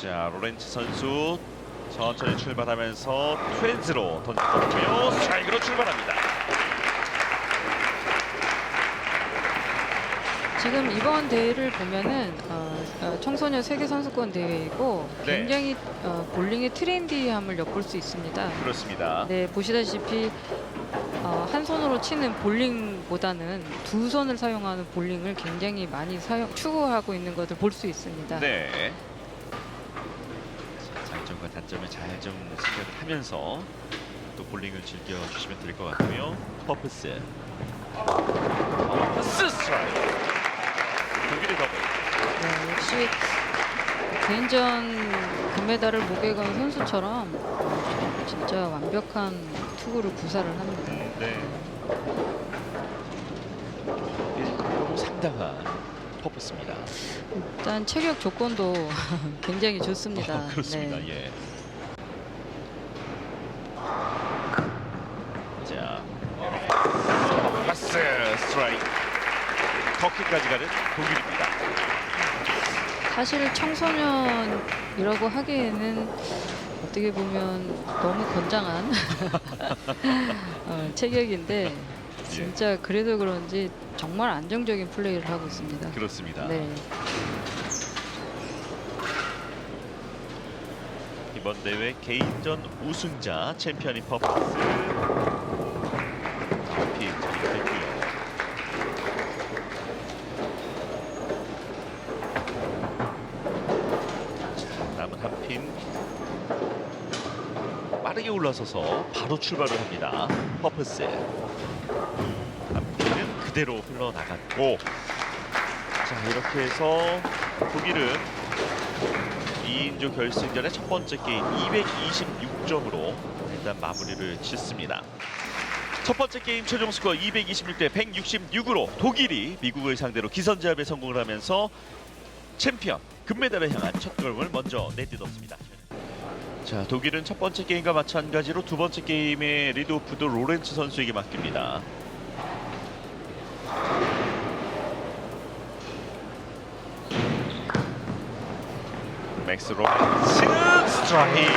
자 로렌츠 선수 천천히 출발하면서 트렌즈로 던졌고요. 스트라이크로 출발합니다. 지금 이번 대회를 보면은 어, 어, 청소년 세계 선수권 대회이고 네. 굉장히 어, 볼링의 트렌디함을 엿볼 수 있습니다. 그렇습니다. 네, 보시다시피 어, 한 손으로 치는 볼링보다는 두 손을 사용하는 볼링을 굉장히 많이 사용 추구하고 있는 것을 볼 수 있습니다. 네. 잘 좀 생각을 하면서 또 볼링을 즐겨 주시면 될 것 같고요. 퍼프스. 퍼프스 스트라이크. 독일의 더블. 네, 역시 개인전 금메달을 목에 건 선수처럼 어, 진짜 완벽한 투구를 구사를 합니다. 네. 피지컬도 상당한 퍼프스입니다. 일단 체격 조건도 굉장히 좋습니다. 어, 그렇습니다. 네. 예. 자, 파스 스트라이크. 터키까지 가는 독일입니다. 사실 청소년이라고 하기에는 어떻게 보면 너무 건장한 어, 체격인데 진짜 그래도 그런지 정말 안정적인 플레이를 하고 있습니다. 그렇습니다. 네. 이번 대회 개인전 우승자 챔피언인 퍼포먼스 피 됐고요. 핀 빠르게 올라서서 바로 출발을 합니다. 한 핀은 그대로 흘러나갔고 자 이렇게 해서 독일은 2인조 결승전의 첫 번째 게임 226점으로 일단 마무리를 짓습니다. 첫 번째 게임 최종 스코어 226대 166으로 독일이 미국을 상대로 기선제압에 성공을 하면서 챔피언 금메달을 향한 첫 걸음을 먼저 내딛었습니다. 자, 독일은 첫 번째 게임과 마찬가지로 두 번째 게임의 리드오프도 로렌츠 선수에게 맡깁니다. 맥스 로렌츠는 스트라이크.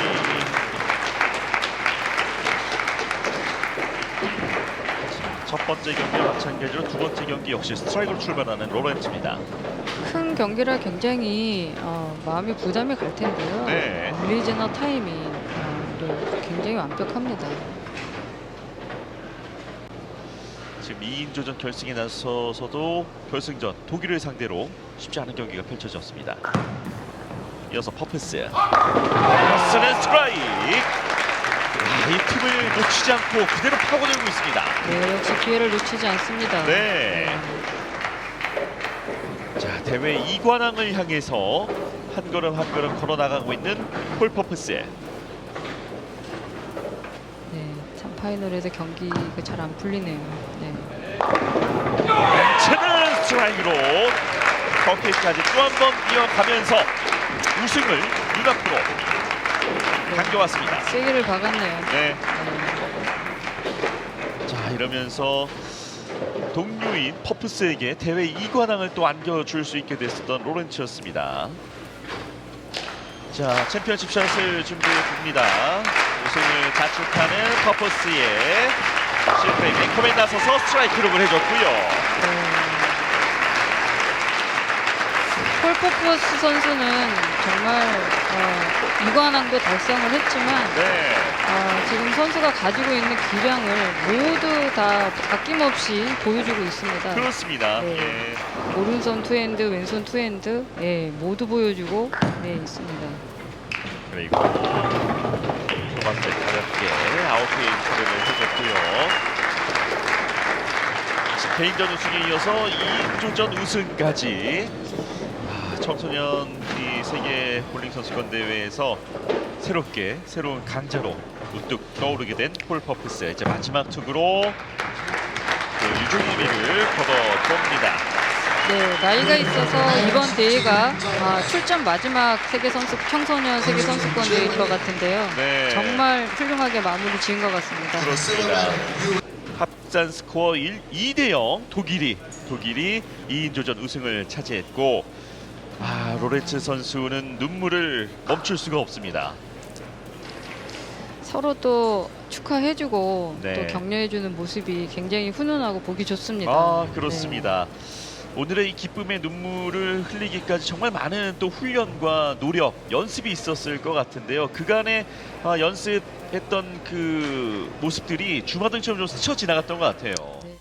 첫 번째 경기와 마찬가지로 두 번째 경기 역시 스트라이크로 출발하는 로렌츠입니다. 큰 경기라 굉장히 어, 마음이 부담이 갈 텐데요. 네. 릴리즈나 타이밍 어, 네, 굉장히 완벽합니다. 지금 2인조전 결승에 나서서도 결승전 독일을 상대로 쉽지 않은 경기가 펼쳐졌습니다. 이어서 퍼프스. 퍼프스는 스트라이크. 아, 이 틈을 놓치지 않고 그대로 파고들고 있습니다. 네, 역시 기회를 놓치지 않습니다. 네. 자 대회 2관왕을 향해서 한 걸음 한 걸음 걸어 나가고 있는 폴 퍼프스. 네, 참 파이널에서 경기가 잘 안 풀리네요. 네. 벤츠는 스트라이크로 터키까지 또 한 번 이어가면서 우승을 눈앞으로 당겨왔습니다. 세기를 박았네요. 네. 네. 자 이러면서 동료인 퍼프스에게 대회 2관왕을 또 안겨줄 수 있게 됐었던 로렌츠였습니다. 자 챔피언십 샷을 준비해 봅니다. 우승을 자축하는 퍼프스의 실패 맹컴에 나서서 스트라이크 기록을 해줬고요. 폴 포프스 선수는 정말 어, 이관왕도 달성을 했지만 네. 어, 지금 선수가 가지고 있는 기량을 모두 다 아낌없이 보여주고 있습니다. 그렇습니다. 네. 예. 오른손 투핸드, 왼손 투핸드, 예, 모두 보여주고 네, 있습니다. 그리고 초반대 가볍게 처리를 해줬고요. 개인전 우승에 이어서 2인조전 우승까지 아, 청소년 이 세계 볼링 선수권 대회에서 새롭게 새로운 강자로 우뚝 떠오르게 된 폴 퍼프스 이제 마지막 투구로 그 유종의 미를 걷어봅니다. 네, 나이가 있어서 이번 대회가 아, 출전 마지막 세계 선수 청소년 세계 선수권 대회인 것 같은데요. 네. 정말 훌륭하게 마무리 지은 것 같습니다. 그렇습니다. 합산 스코어 1, 2대 0 독일이 독일이 2인조전 우승을 차지했고 아 로레츠 선수는 눈물을 멈출 수가 없습니다. 서로 또 축하해주고 네. 또 격려해주는 모습이 굉장히 훈훈하고 보기 좋습니다. 아 그렇습니다. 오늘의 이 기쁨의 눈물을 흘리기까지 정말 많은 또 훈련과 노력, 연습이 있었을 것 같은데요. 그간에 아, 연습했던 그 모습들이 주마등처럼 좀 스쳐 지나갔던 것 같아요. 네.